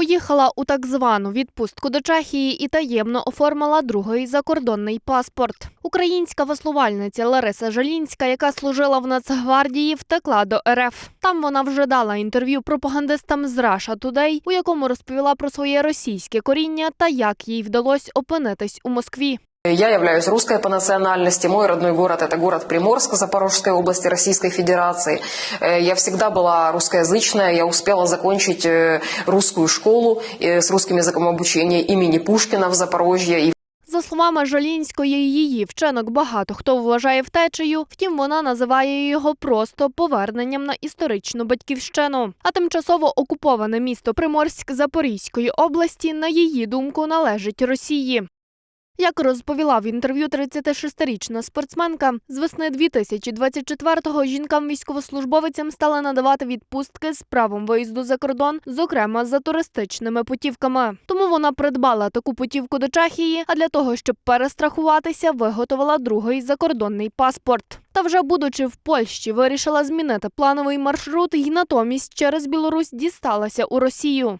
Поїхала у так звану відпустку до Чехії і таємно оформила другий закордонний паспорт. Українська веслувальниця Лариса Жалінська, яка служила в Нацгвардії, втекла до РФ. Там вона вже дала інтерв'ю пропагандистам з Russia Today, у якому розповіла про своє російське коріння та як їй вдалося опинитись у Москві. Я являюсь русской по национальности. Мой родной город – это город Приморск Запорожской области Российской Федерации. Э, Я всегда была русскоязычная. Я успела закончить э, русскую школу э, с русским языком обучения имени Пушкина в Запорожье. И За словами Жалінської, її вчинок багато хто вважає втечею, втім вона називає його просто поверненням на історичну батьківщину. А тимчасово окуповане місто Приморськ Запорізької області, на її думку, належить Росії. Як розповіла в інтерв'ю 36-річна спортсменка, з весни 2024-го жінкам-військовослужбовицям стали надавати відпустки з правом виїзду за кордон, зокрема за туристичними путівками. Тому вона придбала таку путівку до Чехії, а для того, щоб перестрахуватися, виготовила другий закордонний паспорт. Та вже будучи в Польщі, вирішила змінити плановий маршрут і натомість через Білорусь дісталася у Росію.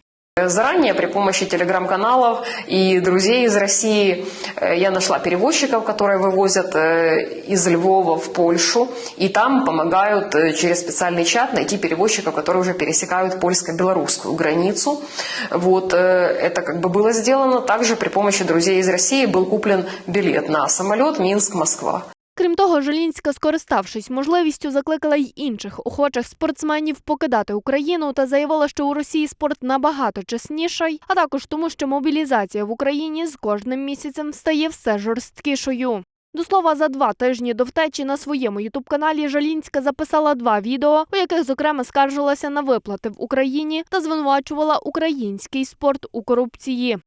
Заранее при помощи телеграм-каналов и друзей из России э, я нашла перевозчиков, которые вывозят э, из Львова в Польшу, и там помогают э, через специальный чат найти перевозчиков, которые уже пересекают польско-белорусскую границу. Вот это как бы было сделано. Также при помощи друзей из России был куплен билет на самолет Минск-Москва. Крім того, Желінська, скориставшись можливістю, закликала й інших охочих спортсменів покидати Україну та заявила, що у Росії спорт набагато чесніший, а також тому, що мобілізація в Україні з кожним місяцем стає все жорсткішою. До слова, за два тижні до втечі на своєму ютуб-каналі Жалінська записала два відео, у яких зокрема скаржилася на виплати в Україні та звинувачувала український спорт у корупції.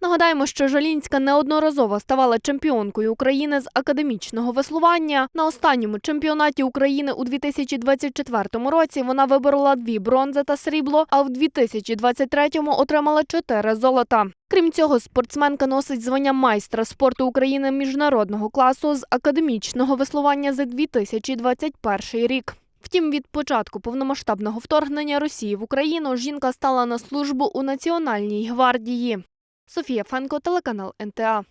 Нагадаємо, що Жалінська неодноразово ставала чемпіонкою України з академічного веслування. На останньому чемпіонаті України у 2024 році вона виборола дві бронзи та срібло, а в 2023-му отримала чотири золота. Крім цього, спортсменка носить звання майстра спорту України міжнародного класу з академічного веслування за 2021 рік. Втім, від початку повномасштабного вторгнення Росії в Україну жінка стала на службу у Національній гвардії. Софія Фенко, телеканал НТА.